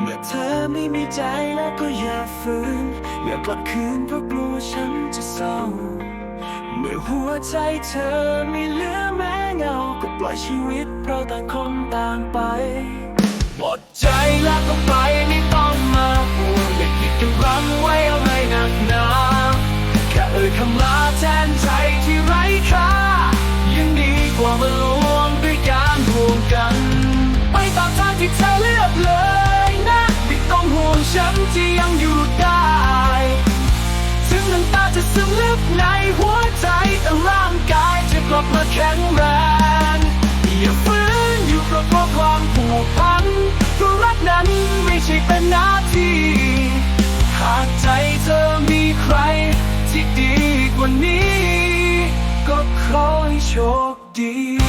เมื่อเธอไม่มีใจแล้วก็อย่าฝืนอย่ากลับคืนเพราะกลัวฉันจะเศร้า เมื่อหัวใจเธอไม่เหลือแม้เงา ก็ปล่อยชีวิตเราต่างคนต่างไปหมดใจแล้วก็ไปไม่ต้องมาห่วงึกในหัวใจแต่ร่างกายจะกลับมาแข็งแรง อย่าฝืนอยู่เพราะความผูกพันเพราะรักนั้นไม่ใช่เป็นหน้าที่ หากใจเธอมีใครที่ดีกว่านี้ ก็ขอให้โชคดี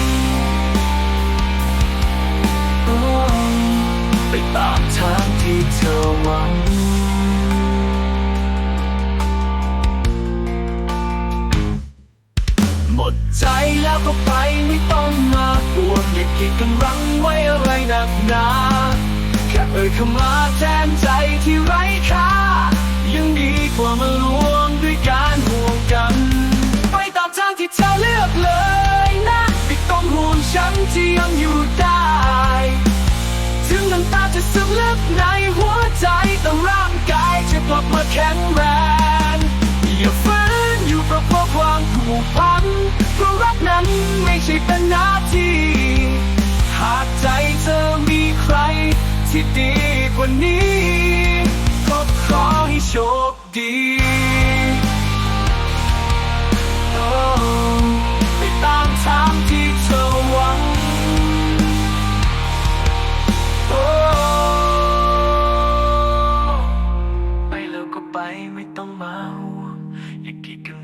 ใจแล้วก็ไปไม่ต้องมาห่วงอย่าคิดกันรั้งไว้อะไรหนักหนาแค่เอ่ยคำลาแทนใจที่ไร้ค่ายังดีกว่ามาลวงด้วยการห่วงกัน ไปตามทางที่เธอเลือกเลยนะไม่ต้องห่วงฉันที่ยังอยู่ได้ ถึงน้ำตาจะซึมลึกในหัวใจแต่ร่างกายจะกลับมาแข็งแรง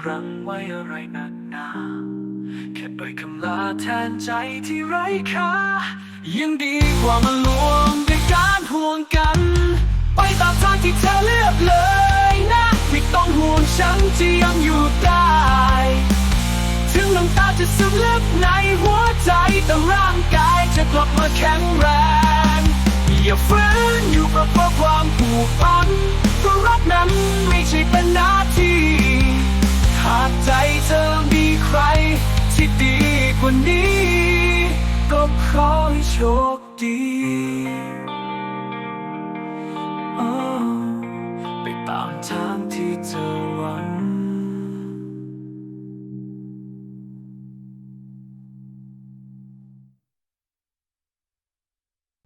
รั้งไว้อะไรนักหนาแค่เอ่ยคำลาแทนใจที่ไร้ค่ายังดีกว่ามาลวงด้วยการห่วงกัน ไปตามทางที่เธอเลือกเลยนะไม่ต้องห่วงฉันที่ยังอยู่ได้ถึงน้ำตาจะซึมลึกในหัวใจแต่ร่างกายจะกลับมาแข็งแรงอย่าฝืนอยู่กับเพราะความผูกพันเพราะรักนั้นไม่ใช่เป็นหน้าที่ โชคดีไปตามทา